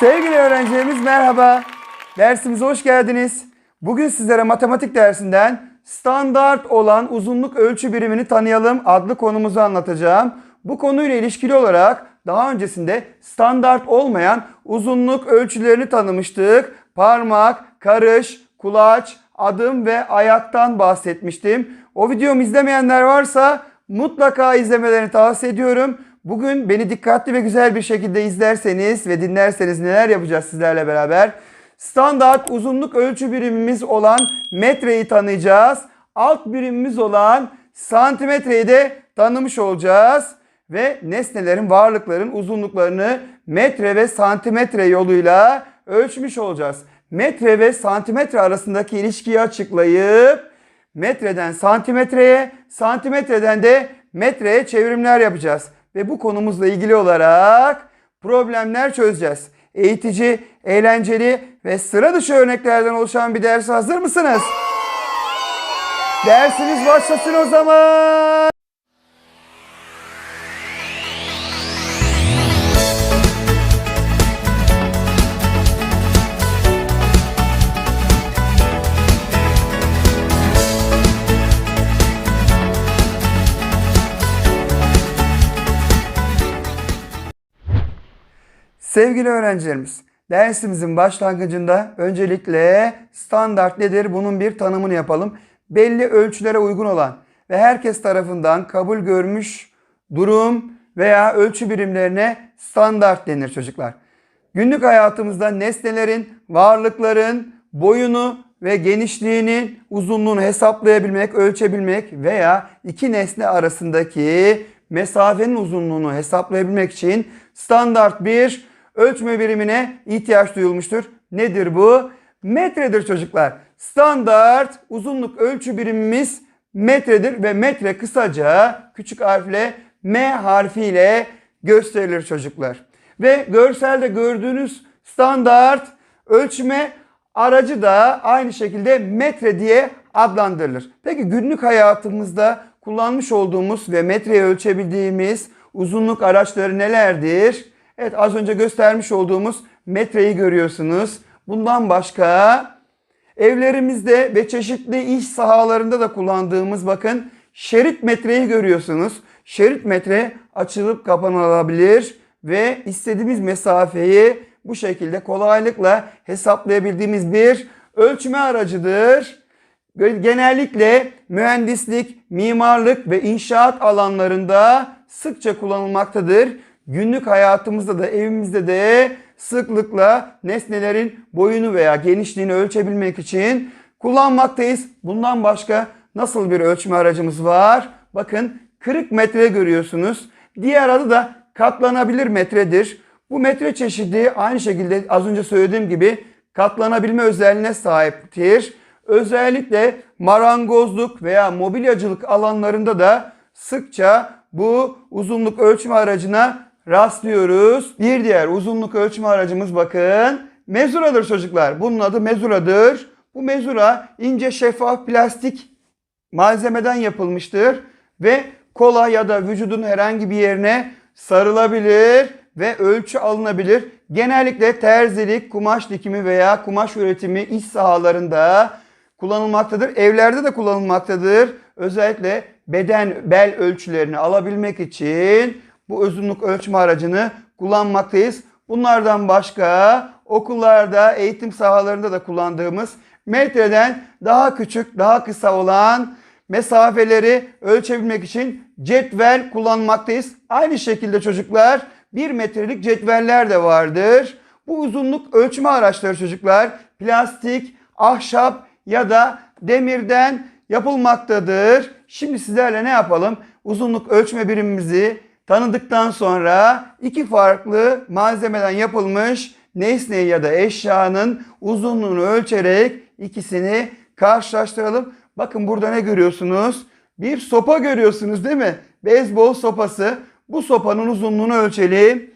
Sevgili öğrencilerimiz merhaba. Dersimize hoş geldiniz. Bugün sizlere matematik dersinden standart olan uzunluk ölçü birimini tanıyalım adlı konumuzu anlatacağım. Bu konuyla ilişkili olarak daha öncesinde standart olmayan uzunluk ölçülerini tanımıştık. Parmak, karış, kulaç, adım ve ayaktan bahsetmiştim. O videomu izlemeyenler varsa mutlaka izlemelerini tavsiye ediyorum. Bugün beni dikkatli ve güzel bir şekilde izlerseniz ve dinlerseniz neler yapacağız sizlerle beraber? Standart uzunluk ölçü birimimiz olan metreyi tanıyacağız. Alt birimimiz olan santimetreyi de tanımış olacağız. Ve nesnelerin, varlıkların uzunluklarını metre ve santimetre yoluyla ölçmüş olacağız. Metre ve santimetre arasındaki ilişkiyi açıklayıp metreden santimetreye, santimetreden de metreye çevrimler yapacağız. Ve bu konumuzla ilgili olarak problemler çözeceğiz. Eğitici, eğlenceli ve sıra dışı örneklerden oluşan bir ders hazır mısınız? Dersimiz başlasın o zaman. Sevgili öğrencilerimiz, dersimizin başlangıcında öncelikle standart nedir bunun bir tanımını yapalım. Belli ölçülere uygun olan ve herkes tarafından kabul görmüş durum veya ölçü birimlerine standart denir çocuklar. Günlük hayatımızda nesnelerin, varlıkların boyunu ve genişliğinin uzunluğunu hesaplayabilmek, ölçebilmek veya iki nesne arasındaki mesafenin uzunluğunu hesaplayabilmek için standart bir ölçme birimine ihtiyaç duyulmuştur. Nedir bu? Metredir çocuklar. Standart uzunluk ölçü birimimiz metredir ve metre kısaca küçük harfle M harfiyle gösterilir çocuklar. Ve görselde gördüğünüz standart ölçme aracı da aynı şekilde metre diye adlandırılır. Peki günlük hayatımızda kullanmış olduğumuz ve metreye ölçebildiğimiz uzunluk araçları nelerdir? Evet az önce göstermiş olduğumuz metreyi görüyorsunuz. Bundan başka evlerimizde ve çeşitli iş sahalarında da kullandığımız bakın şerit metreyi görüyorsunuz. Şerit metre açılıp kapanabilir ve istediğimiz mesafeyi bu şekilde kolaylıkla hesaplayabildiğimiz bir ölçme aracıdır. Genellikle mühendislik, mimarlık ve inşaat alanlarında sıkça kullanılmaktadır. Günlük hayatımızda da evimizde de sıklıkla nesnelerin boyunu veya genişliğini ölçebilmek için kullanmaktayız. Bundan başka nasıl bir ölçme aracımız var? Bakın kırık metre görüyorsunuz. Diğer adı da katlanabilir metredir. Bu metre çeşidi aynı şekilde az önce söylediğim gibi katlanabilme özelliğine sahiptir. Özellikle marangozluk veya mobilyacılık alanlarında da sıkça bu uzunluk ölçme aracına rastlıyoruz. Bir diğer uzunluk ölçme aracımız bakın mezuradır çocuklar. Bunun adı mezuradır. Bu mezura ince şeffaf plastik malzemeden yapılmıştır ve kola ya da vücudun herhangi bir yerine sarılabilir ve ölçü alınabilir. Genellikle terzilik, kumaş dikimi veya kumaş üretimi iç sahalarında kullanılmaktadır. Evlerde de kullanılmaktadır. Özellikle beden bel ölçülerini alabilmek için bu uzunluk ölçme aracını kullanmaktayız. Bunlardan başka okullarda, eğitim sahalarında da kullandığımız metreden daha küçük, daha kısa olan mesafeleri ölçebilmek için cetvel kullanmaktayız. Aynı şekilde çocuklar 1 metrelik cetveller de vardır. Bu uzunluk ölçme araçları çocuklar plastik, ahşap ya da demirden yapılmaktadır. Şimdi sizlerle ne yapalım? Uzunluk ölçme birimimizi tanıdıktan sonra iki farklı malzemeden yapılmış nesneyi ya da eşyanın uzunluğunu ölçerek ikisini karşılaştıralım. Bakın burada ne görüyorsunuz? Bir sopa görüyorsunuz değil mi? Beyzbol sopası. Bu sopanın uzunluğunu ölçelim.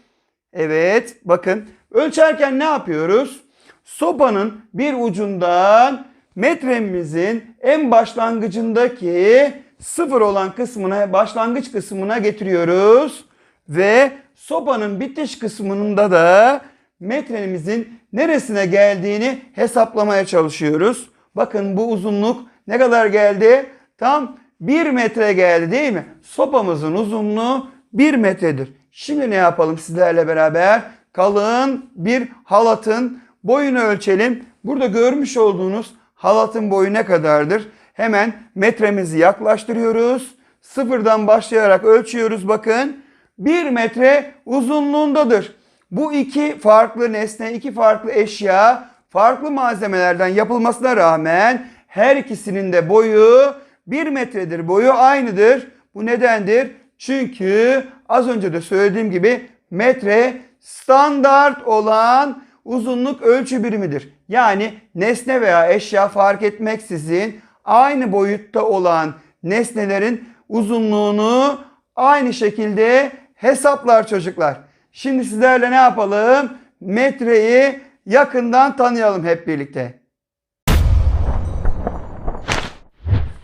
Evet bakın ölçerken ne yapıyoruz? Sopanın bir ucundan metremizin en başlangıcındaki sıfır olan kısmına başlangıç kısmına getiriyoruz. Ve sopanın bitiş kısmında da metremizin neresine geldiğini hesaplamaya çalışıyoruz. Bakın bu uzunluk ne kadar geldi? Tam 1 metre geldi değil mi? Sopamızın uzunluğu 1 metredir. Şimdi ne yapalım sizlerle beraber? Kalın bir halatın boyunu ölçelim. Burada görmüş olduğunuz halatın boyu ne kadardır? Hemen metremizi yaklaştırıyoruz. Sıfırdan başlayarak ölçüyoruz bakın. 1 metre uzunluğundadır. Bu iki farklı nesne, iki farklı eşya farklı malzemelerden yapılmasına rağmen her ikisinin de boyu 1 metredir. Boyu aynıdır. Bu nedendir? Çünkü az önce de söylediğim gibi metre standart olan uzunluk ölçü birimidir. Yani nesne veya eşya fark etmeksizin aynı boyutta olan nesnelerin uzunluğunu aynı şekilde hesaplar çocuklar. Şimdi sizlerle ne yapalım? Metreyi yakından tanıyalım hep birlikte.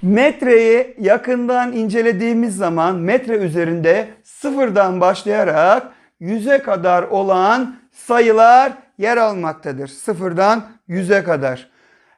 Metreyi yakından incelediğimiz zaman metre üzerinde sıfırdan başlayarak yüze kadar olan sayılar yer almaktadır. Sıfırdan yüze kadar.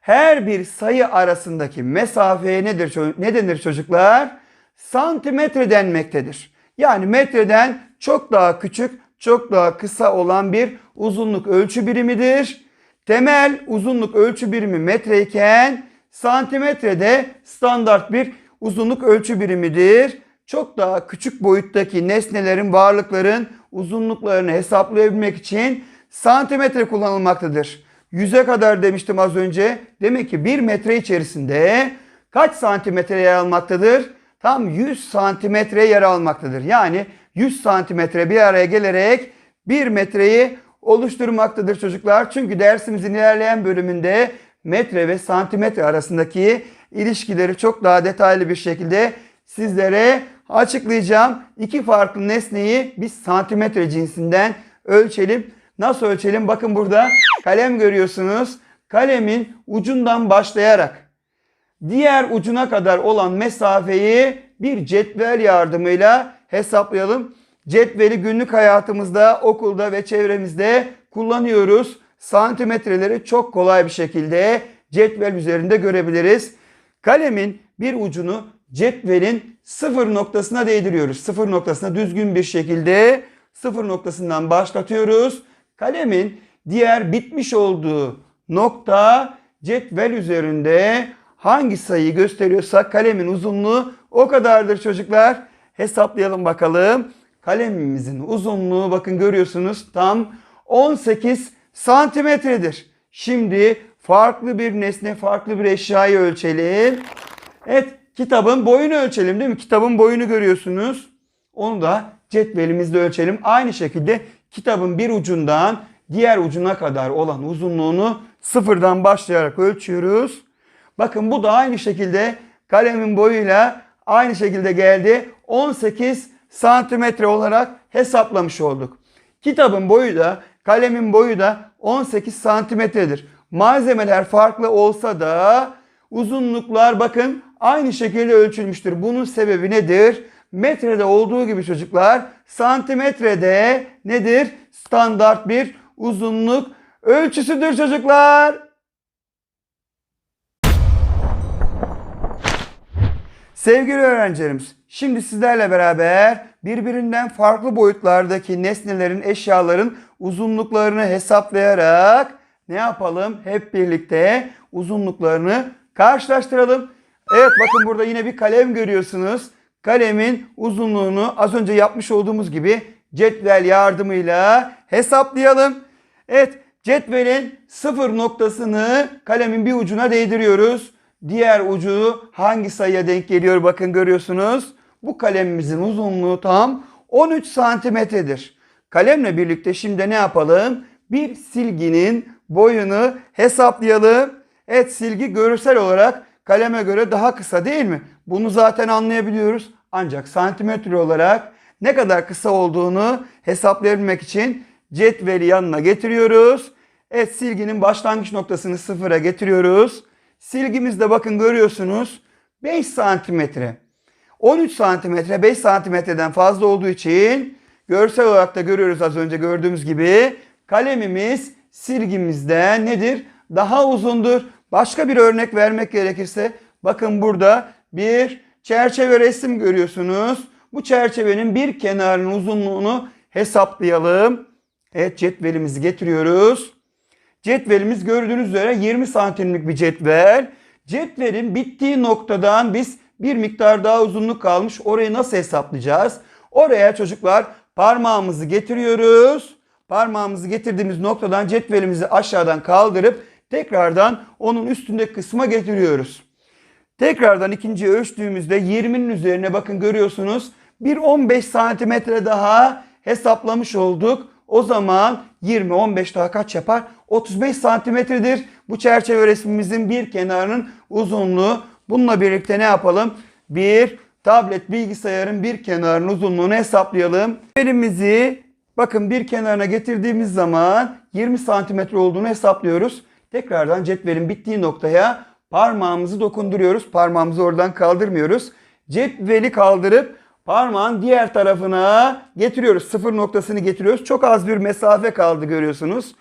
Her bir sayı arasındaki mesafeye nedir, ne denir çocuklar? Santimetre denmektedir. Yani metreden çok daha küçük, çok daha kısa olan bir uzunluk ölçü birimidir. Temel uzunluk ölçü birimi metreyken santimetrede standart bir uzunluk ölçü birimidir. Çok daha küçük boyuttaki nesnelerin, varlıkların uzunluklarını hesaplayabilmek için santimetre kullanılmaktadır. Yüze kadar demiştim az önce. Demek ki bir metre içerisinde kaç santimetre yer almaktadır? Tam 100 santimetre yer almaktadır. Yani 100 santimetre bir araya gelerek 1 metreyi oluşturmaktadır çocuklar. Çünkü dersimizin ilerleyen bölümünde metre ve santimetre arasındaki ilişkileri çok daha detaylı bir şekilde sizlere açıklayacağım. İki farklı nesneyi biz santimetre cinsinden ölçelim. Nasıl ölçelim? Bakın burada kalem görüyorsunuz. Kalemin ucundan başlayarak diğer ucuna kadar olan mesafeyi bir cetvel yardımıyla hesaplayalım. Cetveli günlük hayatımızda, okulda ve çevremizde kullanıyoruz. Santimetreleri çok kolay bir şekilde cetvel üzerinde görebiliriz. Kalemin bir ucunu cetvelin sıfır noktasına değdiriyoruz. Sıfır noktasına düzgün bir şekilde sıfır noktasından başlatıyoruz. Kalemin diğer bitmiş olduğu nokta cetvel üzerinde hangi sayıyı gösteriyorsa kalemin uzunluğu o kadardır çocuklar. Hesaplayalım bakalım. Kalemimizin uzunluğu bakın görüyorsunuz tam 18 santimetredir. Şimdi farklı bir nesne, farklı bir eşyayı ölçelim. Evet, kitabın boyunu ölçelim değil mi? Kitabın boyunu görüyorsunuz. Onu da cetvelimizde ölçelim. Aynı şekilde kitabın bir ucundan diğer ucuna kadar olan uzunluğunu sıfırdan başlayarak ölçüyoruz. Bakın bu da aynı şekilde kalemin boyuyla aynı şekilde geldi. 18 santimetre olarak hesaplamış olduk. Kitabın boyu da kalemin boyu da 18 santimetredir. Malzemeler farklı olsa da uzunluklar bakın aynı şekilde ölçülmüştür. Bunun sebebi nedir? Metrede olduğu gibi çocuklar santimetrede nedir? Standart bir uzunluk ölçüsüdür çocuklar. Sevgili öğrencilerimiz, şimdi sizlerle beraber birbirinden farklı boyutlardaki nesnelerin, eşyaların uzunluklarını hesaplayarak ne yapalım? Hep birlikte uzunluklarını karşılaştıralım. Evet bakın burada yine bir kalem görüyorsunuz. Kalemin uzunluğunu az önce yapmış olduğumuz gibi cetvel yardımıyla hesaplayalım. Evet cetvelin sıfır noktasını kalemin bir ucuna değdiriyoruz. Diğer ucu hangi sayıya denk geliyor bakın görüyorsunuz. Bu kalemimizin uzunluğu tam 13 santimetredir. Kalemle birlikte şimdi ne yapalım? Bir silginin boyunu hesaplayalım. Evet silgi görsel olarak kaleme göre daha kısa değil mi? Bunu zaten anlayabiliyoruz. Ancak santimetre olarak ne kadar kısa olduğunu hesaplayabilmek için cetveli yanına getiriyoruz. Evet silginin başlangıç noktasını sıfıra getiriyoruz. Silgimizde bakın görüyorsunuz 5 santimetre. 13 santimetre 5 santimetreden fazla olduğu için görsel olarak da görüyoruz az önce gördüğümüz gibi kalemimiz silgimizden nedir? Daha uzundur. Başka bir örnek vermek gerekirse bakın burada bir çerçeve resim görüyorsunuz. Bu çerçevenin bir kenarının uzunluğunu hesaplayalım. Evet cetvelimizi getiriyoruz. Cetvelimiz gördüğünüz üzere 20 santimlik bir cetvel. Cetvelin bittiği noktadan biz bir miktar daha uzunluk kalmış. Orayı nasıl hesaplayacağız? Oraya çocuklar parmağımızı getiriyoruz. Parmağımızı getirdiğimiz noktadan cetvelimizi aşağıdan kaldırıp tekrardan onun üstündeki kısma getiriyoruz. Tekrardan ikinci ölçtüğümüzde 20'nin üzerine bakın görüyorsunuz. Bir 15 santimetre daha hesaplamış olduk. O zaman 20 15 daha kaç yapar? 35 santimetredir. Bu çerçeve resmimizin bir kenarının uzunluğu. Bununla birlikte ne yapalım? Bir tablet bilgisayarın bir kenarının uzunluğunu hesaplayalım. Elimizi bakın bir kenarına getirdiğimiz zaman 20 santimetre olduğunu hesaplıyoruz. Tekrardan cetvelin bittiği noktaya parmağımızı dokunduruyoruz. Parmağımızı oradan kaldırmıyoruz. Cetveli kaldırıp parmağın diğer tarafına getiriyoruz. Sıfır noktasını getiriyoruz. Çok az bir mesafe kaldı görüyorsunuz.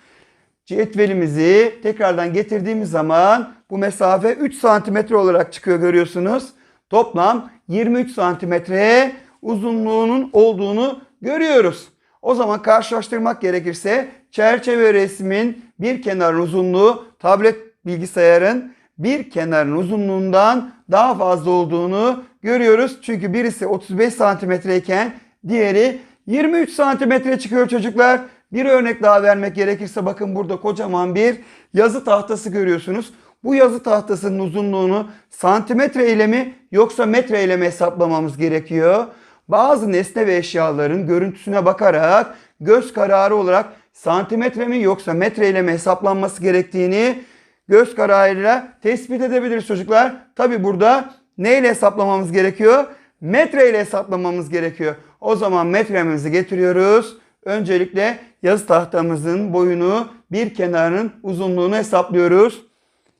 Cetvelimizi tekrardan getirdiğimiz zaman bu mesafe 3 santimetre olarak çıkıyor görüyorsunuz. Toplam 23 santimetre uzunluğunun olduğunu görüyoruz. O zaman karşılaştırmak gerekirse çerçeve resmin bir kenarın uzunluğu tablet bilgisayarın bir kenarın uzunluğundan daha fazla olduğunu görüyoruz. Çünkü birisi 35 santimetre iken diğeri 23 santimetre çıkıyor çocuklar. Bir örnek daha vermek gerekirse bakın burada kocaman bir yazı tahtası görüyorsunuz. Bu yazı tahtasının uzunluğunu santimetre ile mi yoksa metre ile mi hesaplamamız gerekiyor? Bazı nesne ve eşyaların görüntüsüne bakarak göz kararı olarak santimetre mi yoksa metre ile mi hesaplanması gerektiğini göz kararıyla tespit edebiliriz çocuklar. Tabi burada neyle hesaplamamız gerekiyor? Metre ile hesaplamamız gerekiyor. O zaman metremizi getiriyoruz. Öncelikle yazı tahtamızın boyunu bir kenarının uzunluğunu hesaplıyoruz.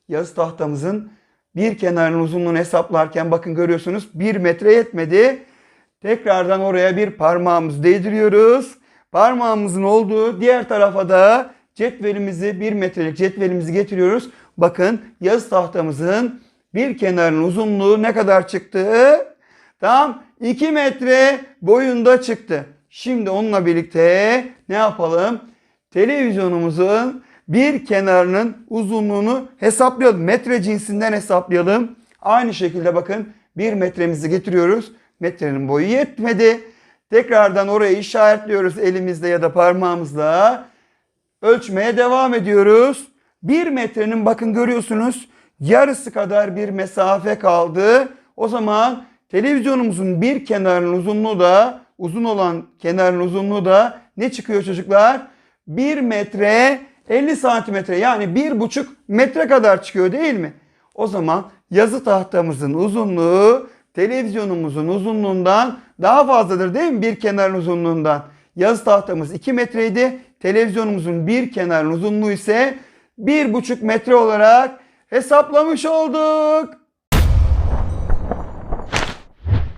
Yazı tahtamızın bir kenarının uzunluğunu hesaplarken bakın görüyorsunuz 1 metre yetmedi. Tekrardan oraya bir parmağımızı değdiriyoruz. Parmağımızın olduğu diğer tarafa da cetvelimizi 1 metrelik cetvelimizi getiriyoruz. Bakın yazı tahtamızın bir kenarının uzunluğu ne kadar çıktı? Tam 2 metre boyunda çıktı. Şimdi onunla birlikte ne yapalım? Televizyonumuzun bir kenarının uzunluğunu hesaplayalım. Metre cinsinden hesaplayalım. Aynı şekilde bakın bir metremizi getiriyoruz. Metrenin boyu yetmedi. Tekrardan orayı işaretliyoruz elimizle ya da parmağımızla. Ölçmeye devam ediyoruz. Bir metrenin bakın görüyorsunuz yarısı kadar bir mesafe kaldı. O zaman televizyonumuzun bir kenarının uzunluğu da uzun olan kenarın uzunluğu da ne çıkıyor çocuklar? 1 metre 50 santimetre yani 1,5 metre kadar çıkıyor değil mi? O zaman yazı tahtamızın uzunluğu televizyonumuzun uzunluğundan daha fazladır değil mi? Bir kenarın uzunluğundan. Yazı tahtamız 2 metreydi. Televizyonumuzun bir kenarın uzunluğu ise 1,5 metre olarak hesaplamış olduk.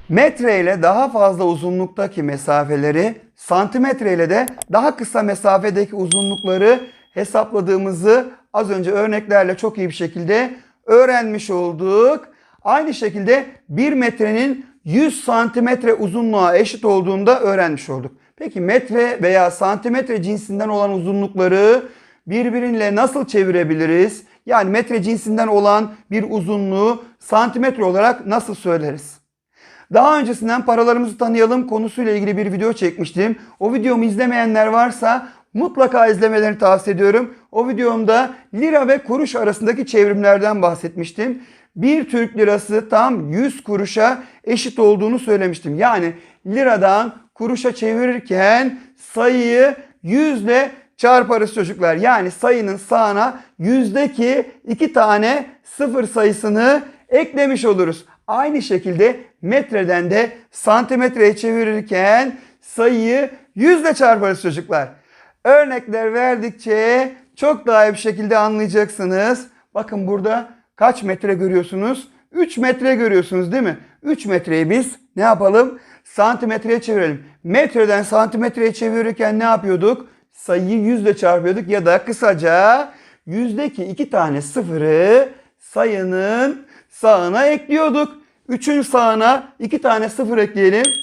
Metre ile daha fazla uzunluktaki mesafeleri, santimetre ile de daha kısa mesafedeki uzunlukları hesapladığımızı az önce örneklerle çok iyi bir şekilde öğrenmiş olduk. Aynı şekilde 1 metrenin 100 santimetre uzunluğa eşit olduğunu da öğrenmiş olduk. Peki metre veya santimetre cinsinden olan uzunlukları birbiriyle nasıl çevirebiliriz? Yani metre cinsinden olan bir uzunluğu santimetre olarak nasıl söyleriz? Daha öncesinden paralarımızı tanıyalım konusuyla ilgili bir video çekmiştim. O videomu izlemeyenler varsa mutlaka izlemelerini tavsiye ediyorum. O videomda lira ve kuruş arasındaki çevrimlerden bahsetmiştim. Bir Türk lirası tam 100 kuruşa eşit olduğunu söylemiştim. Yani liradan kuruşa çevirirken sayıyı yüzle çarparız çocuklar. Yani sayının sağına yüzdeki iki tane sıfır sayısını eklemiş oluruz. Aynı şekilde metreden de santimetreye çevirirken sayıyı yüzle çarparız çocuklar. Örnekler verdikçe çok daha iyi bir şekilde anlayacaksınız. Bakın burada kaç metre görüyorsunuz? 3 metre görüyorsunuz değil mi? 3 metreyi biz ne yapalım? Santimetreye çevirelim. Metreden santimetreye çevirirken ne yapıyorduk? Sayıyı yüzle çarpıyorduk ya da kısaca yüzdeki iki tane sıfırı sayının sağına ekliyorduk. 3'ün sağına iki tane sıfır ekleyelim.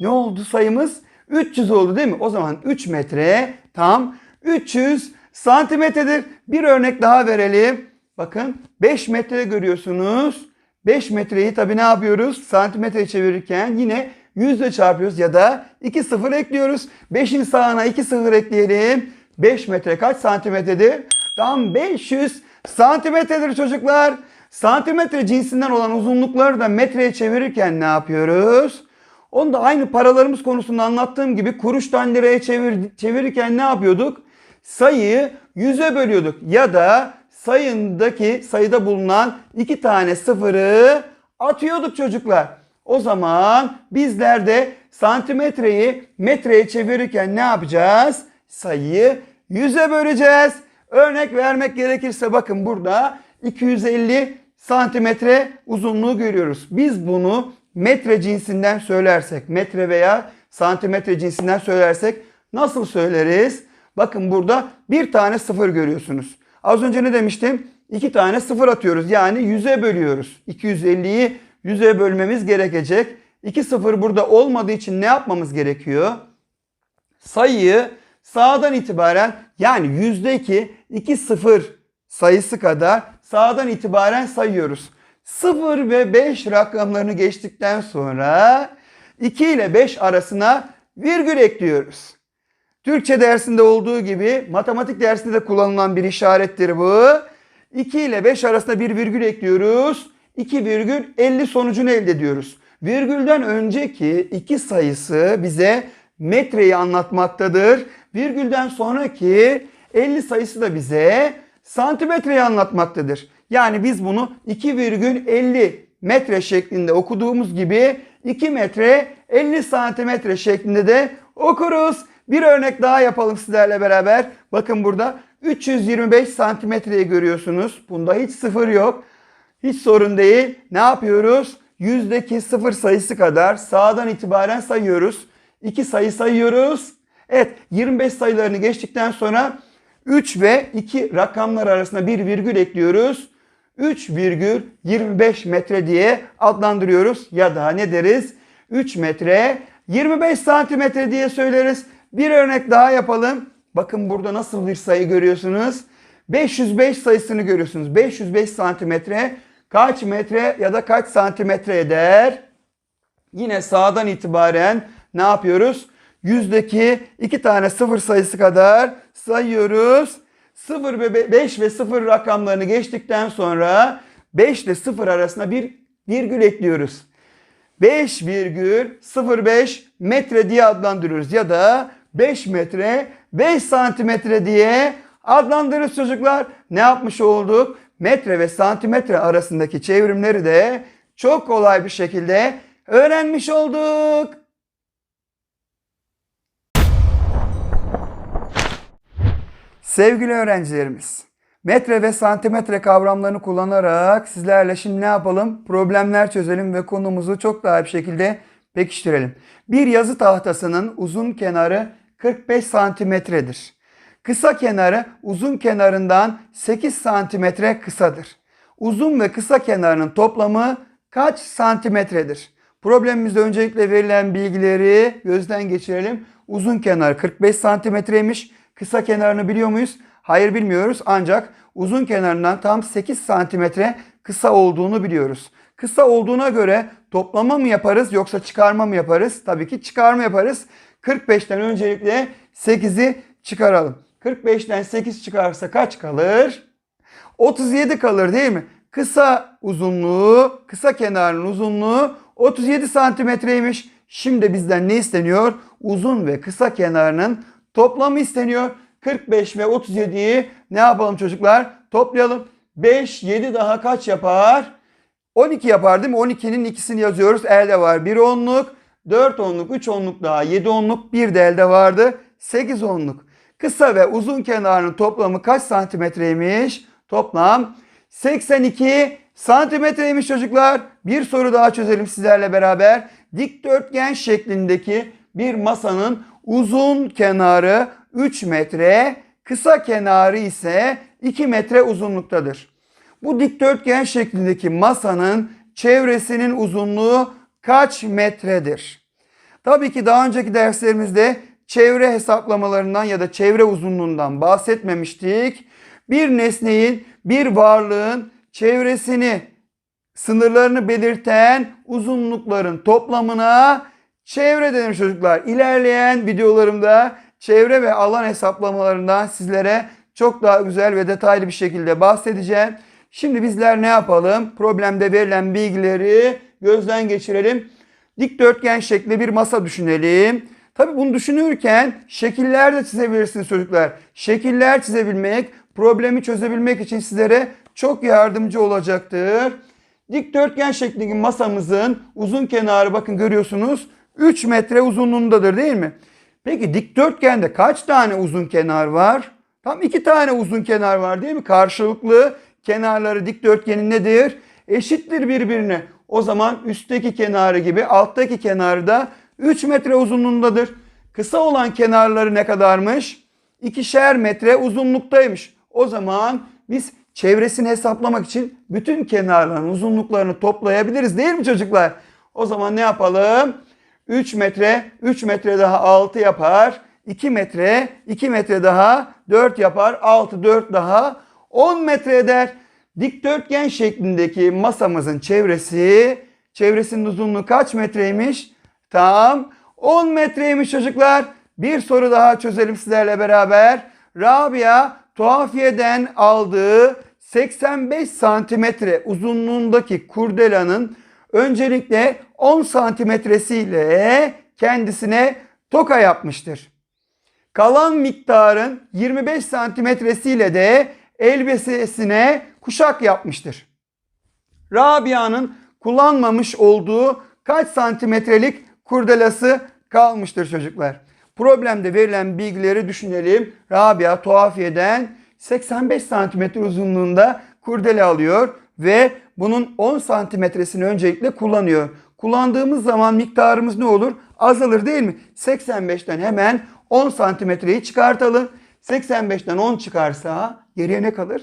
Ne oldu sayımız? 300 oldu değil mi? O zaman 3 metre tam 300 santimetredir. Bir örnek daha verelim. Bakın 5 metre görüyorsunuz. 5 metreyi tabii ne yapıyoruz? Santimetre çevirirken yine yüzle çarpıyoruz ya da 2 sıfır ekliyoruz. 5'in sağına 2 sıfır ekleyelim. 5 metre kaç santimetredir? Tam 500 santimetredir çocuklar. Santimetre cinsinden olan uzunlukları da metreye çevirirken ne yapıyoruz? Onu da aynı paralarımız konusunda anlattığım gibi kuruştan liraya çevir, çevirirken ne yapıyorduk? Sayıyı yüze bölüyorduk ya da sayındaki sayıda bulunan iki tane sıfırı atıyorduk çocuklar. O zaman bizler de santimetreyi metreye çevirirken ne yapacağız? Sayıyı yüze böleceğiz. Örnek vermek gerekirse bakın burada 250 santimetre uzunluğu görüyoruz. Biz bunu metre cinsinden söylersek, metre veya santimetre cinsinden söylersek nasıl söyleriz? Bakın burada bir tane sıfır görüyorsunuz. Az önce ne demiştim? İki tane sıfır atıyoruz. Yani yüze bölüyoruz. 250'yi yüze bölmemiz gerekecek. İki sıfır burada olmadığı için ne yapmamız gerekiyor? Sayıyı sağdan itibaren yani yüzdeki iki sıfır sayısı kadar sağdan itibaren sayıyoruz. 0 ve 5 rakamlarını geçtikten sonra 2 ile 5 arasına virgül ekliyoruz. Türkçe dersinde olduğu gibi matematik dersinde de kullanılan bir işarettir bu. 2 ile 5 arasında bir virgül ekliyoruz. 2 virgül 50 sonucunu elde ediyoruz. Virgülden önceki iki sayısı bize metreyi anlatmaktadır. Virgülden sonraki 50 sayısı da bize santimetreyi anlatmaktadır. Yani biz bunu 2,50 metre şeklinde okuduğumuz gibi 2 metre 50 santimetre şeklinde de okuruz. Bir örnek daha yapalım sizlerle beraber. Bakın burada 325 santimetreyi görüyorsunuz. Bunda hiç sıfır yok. Hiç sorun değil. Ne yapıyoruz? Yüzdeki sıfır sayısı kadar sağdan itibaren sayıyoruz. 2 sayı sayıyoruz. Evet 25 sayılarını geçtikten sonra 3 ve 2 rakamlar arasında bir virgül ekliyoruz. 3,25 metre diye adlandırıyoruz. Ya da ne deriz? 3 metre 25 santimetre diye söyleriz. Bir örnek daha yapalım. Bakın burada nasıl bir sayı görüyorsunuz? 505 sayısını görüyorsunuz. 505 santimetre kaç metre ya da kaç santimetre eder? Yine sağdan itibaren ne yapıyoruz? Yüzdeki iki tane sıfır sayısı kadar sayıyoruz. 0 ve 5 ve 0 rakamlarını geçtikten sonra 5 ile 0 arasında bir virgül ekliyoruz. 5,05 metre diye adlandırıyoruz ya da 5 metre 5 santimetre diye adlandırırız çocuklar. Ne yapmış olduk? Metre ve santimetre arasındaki çevrimleri de çok kolay bir şekilde öğrenmiş olduk. Sevgili öğrencilerimiz, metre ve santimetre kavramlarını kullanarak sizlerle şimdi ne yapalım? Problemler çözelim ve konumuzu çok daha bir şekilde pekiştirelim. Bir yazı tahtasının uzun kenarı 45 santimetredir. Kısa kenarı uzun kenarından 8 santimetre kısadır. Uzun ve kısa kenarının toplamı kaç santimetredir? Problemimizde öncelikle verilen bilgileri gözden geçirelim. Uzun kenar 45 santimetreymiş. Kısa kenarını biliyor muyuz? Hayır bilmiyoruz ancak uzun kenarından tam 8 santimetre kısa olduğunu biliyoruz. Kısa olduğuna göre toplama mı yaparız yoksa çıkarma mı yaparız? Tabii ki çıkarma yaparız. 45'ten öncelikle 8'i çıkaralım. 45'ten 8 çıkarsa kaç kalır? 37 kalır değil mi? Kısa uzunluğu, kısa kenarının uzunluğu 37 santimetreymiş. Şimdi bizden ne isteniyor? Uzun ve kısa kenarının toplamı isteniyor. 45 ve 37'yi ne yapalım çocuklar? Toplayalım. 5, 7 daha kaç yapar? 12 yapar değil mi? 12'nin ikisini yazıyoruz. Elde var 1 onluk, 4 onluk, 3 onluk daha 7 onluk, 1 de elde vardı. 8 onluk. Kısa ve uzun kenarının toplamı kaç santimetreymiş? Toplam 82 santimetreymiş çocuklar. Bir soru daha çözelim sizlerle beraber. Dikdörtgen şeklindeki bir masanın uzun kenarı 3 metre, kısa kenarı ise 2 metre uzunluktadır. Bu dikdörtgen şeklindeki masanın çevresinin uzunluğu kaç metredir? Tabii ki daha önceki derslerimizde çevre hesaplamalarından ya da çevre uzunluğundan bahsetmemiştik. Bir nesneyin, bir varlığın çevresini, sınırlarını belirten uzunlukların toplamına çevre denir çocuklar. İlerleyen videolarımda çevre ve alan hesaplamalarından sizlere çok daha güzel ve detaylı bir şekilde bahsedeceğim. Şimdi bizler ne yapalım? Problemde verilen bilgileri gözden geçirelim. Dikdörtgen şeklinde bir masa düşünelim. Tabii bunu düşünürken şekiller de çizebilirsiniz çocuklar. Şekiller çizebilmek, problemi çözebilmek için sizlere çok yardımcı olacaktır. Dikdörtgen şeklindeki masamızın uzun kenarı bakın görüyorsunuz 3 metre uzunluğundadır değil mi? Peki dikdörtgende kaç tane uzun kenar var? Tam iki tane uzun kenar var değil mi? Karşılıklı kenarları dikdörtgenin nedir? Eşittir birbirine. O zaman üstteki kenarı gibi alttaki kenarı da 3 metre uzunluğundadır. Kısa olan kenarları ne kadarmış? İkişer metre uzunluktaymış. O zaman biz çevresini hesaplamak için bütün kenarların uzunluklarını toplayabiliriz değil mi çocuklar? O zaman ne yapalım? 3 metre, 3 metre daha 6 yapar. 2 metre, 2 metre daha 4 yapar. 6, 4 daha 10 metre eder. Dikdörtgen şeklindeki masamızın çevresi, çevresinin uzunluğu kaç metreymiş? Tam 10 metreymiş çocuklar. Bir soru daha çözelim sizlerle beraber. Rabia tuhafiyeden aldığı 85 santimetre uzunluğundaki kurdelanın öncelikle 10 santimetresiyle kendisine toka yapmıştır. Kalan miktarın 25 santimetresiyle de elbisesine kuşak yapmıştır. Rabia'nın kullanmamış olduğu kaç santimetrelik kurdelası kalmıştır çocuklar. Problemde verilen bilgileri düşünelim. Rabia tuhafiyeden 85 santimetre uzunluğunda kurdele alıyor ve bunun 10 santimetresini öncelikle kullanıyor. Kullandığımız zaman miktarımız ne olur? Azalır değil mi? 85'ten hemen 10 santimetreyi çıkartalım. 85'ten 10 çıkarsa geriye ne kalır?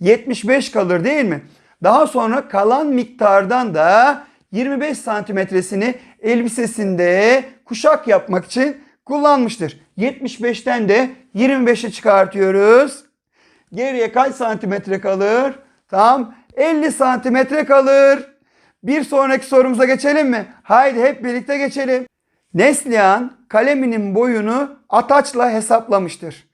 75 kalır değil mi? Daha sonra kalan miktardan da 25 santimetresini elbisesinde kuşak yapmak için kullanmıştır. 75'ten de 25'i çıkartıyoruz. Geriye kaç santimetre kalır? Tam 50 santimetre kalır. Bir sonraki sorumuza geçelim mi? Haydi hep birlikte geçelim. Neslihan kaleminin boyunu ataçla hesaplamıştır.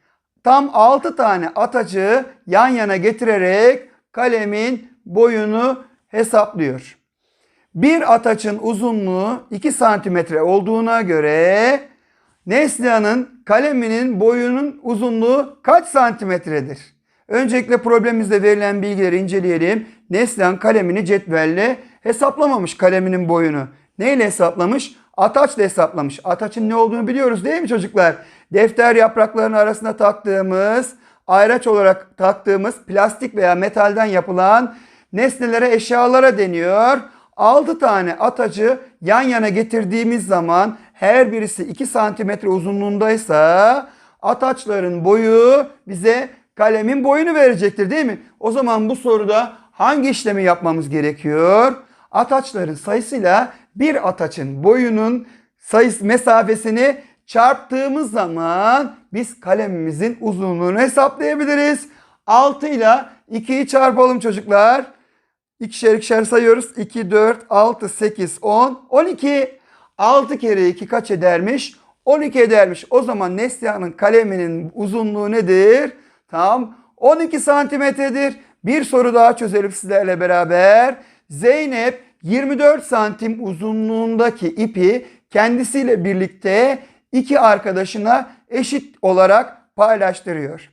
Tam 6 tane atacı yan yana getirerek kalemin boyunu hesaplıyor. Bir ataçın uzunluğu 2 santimetre olduğuna göre Neslihan'ın kaleminin boyunun uzunluğu kaç santimetredir? Öncelikle problemimizde verilen bilgileri inceleyelim. Neslihan kalemini cetvelle hesaplamamış kaleminin boyunu. Neyle hesaplamış? Ataçla hesaplamış. Ataçın ne olduğunu biliyoruz değil mi çocuklar? Defter yapraklarının arasına taktığımız, ayraç olarak taktığımız plastik veya metalden yapılan nesnelere, eşyalara deniyor. 6 tane atacı yan yana getirdiğimiz zaman her birisi 2 santimetre uzunluğundaysa ataçların boyu bize kalemin boyunu verecektir değil mi? O zaman bu soruda hangi işlemi yapmamız gerekiyor? Ataçların sayısıyla bir ataçın boyunun sayısı mesafesini çarptığımız zaman biz kalemimizin uzunluğunu hesaplayabiliriz. 6 ile 2'yi çarpalım çocuklar. İkişer ikişer sayıyoruz. 2, 4, 6, 8, 10, 12. 6 kere 2 kaç edermiş? 12 edermiş. O zaman Neslihan'ın kaleminin uzunluğu nedir? Tam 12 santimetredir. Bir soru daha çözelim sizlerle beraber. Zeynep 24 santim uzunluğundaki ipi kendisiyle birlikte iki arkadaşına eşit olarak paylaştırıyor.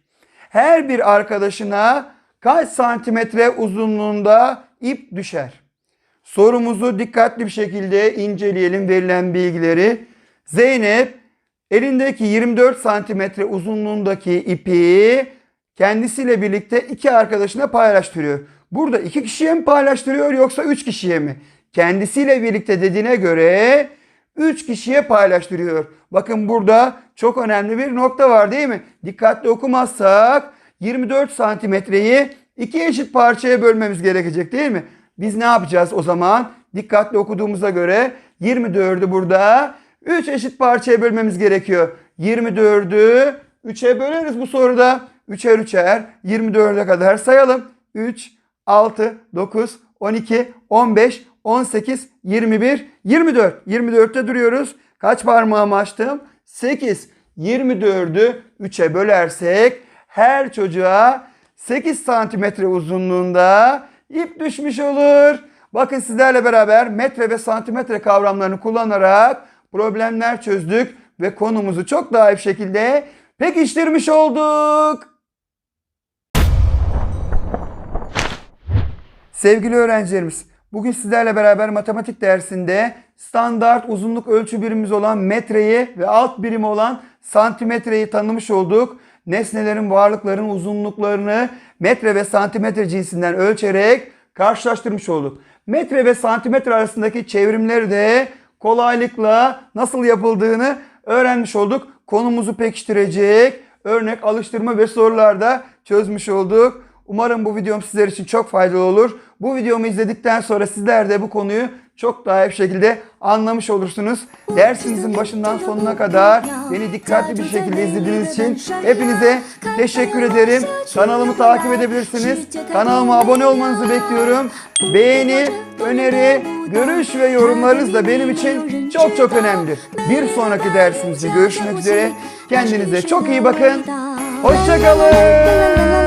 Her bir arkadaşına kaç santimetre uzunluğunda ip düşer? Sorumuzu dikkatli bir şekilde inceleyelim verilen bilgileri. Zeynep elindeki 24 santimetre uzunluğundaki ipi kendisiyle birlikte iki arkadaşına paylaştırıyor. Burada iki kişiye mi paylaştırıyor yoksa üç kişiye mi? Kendisiyle birlikte dediğine göre üç kişiye paylaştırıyor. Bakın burada çok önemli bir nokta var değil mi? Dikkatli okumazsak 24 santimetreyi iki eşit parçaya bölmemiz gerekecek değil mi? Biz ne yapacağız o zaman? Dikkatli okuduğumuza göre 24'ü burada 3 eşit parçaya bölmemiz gerekiyor. 24'ü 3'e böleriz bu soruda. 3'er 3'er 24'e kadar sayalım. 3, 6, 9, 12, 15, 18, 21, 24. 24'te duruyoruz. Kaç parmağımı açtım? 8. 24'ü 3'e bölersek her çocuğa 8 santimetre uzunluğunda ip düşmüş olur. Bakın sizlerle beraber metre ve santimetre kavramlarını kullanarak problemler çözdük ve konumuzu çok daha iyi bir şekilde pekiştirmiş olduk. Sevgili öğrencilerimiz, bugün sizlerle beraber matematik dersinde standart uzunluk ölçü birimimiz olan metreyi ve alt birimi olan santimetreyi tanımış olduk. Nesnelerin, varlıkların uzunluklarını metre ve santimetre cinsinden ölçerek karşılaştırmış olduk. Metre ve santimetre arasındaki çevrimleri de kolaylıkla nasıl yapıldığını öğrenmiş olduk. Konumuzu pekiştirecek örnek alıştırma ve sorularda çözmüş olduk. Umarım bu videom sizler için çok faydalı olur. Bu videomu izledikten sonra sizler de bu konuyu çok daha bir şekilde anlamış olursunuz. Dersinizin başından sonuna kadar beni dikkatli bir şekilde izlediğiniz için hepinize teşekkür ederim. Kanalımı takip edebilirsiniz. Kanalıma abone olmanızı bekliyorum. Beğeni, öneri, görüş ve yorumlarınız da benim için çok çok önemli. Bir sonraki dersimizde görüşmek üzere. Kendinize çok iyi bakın. Hoşçakalın.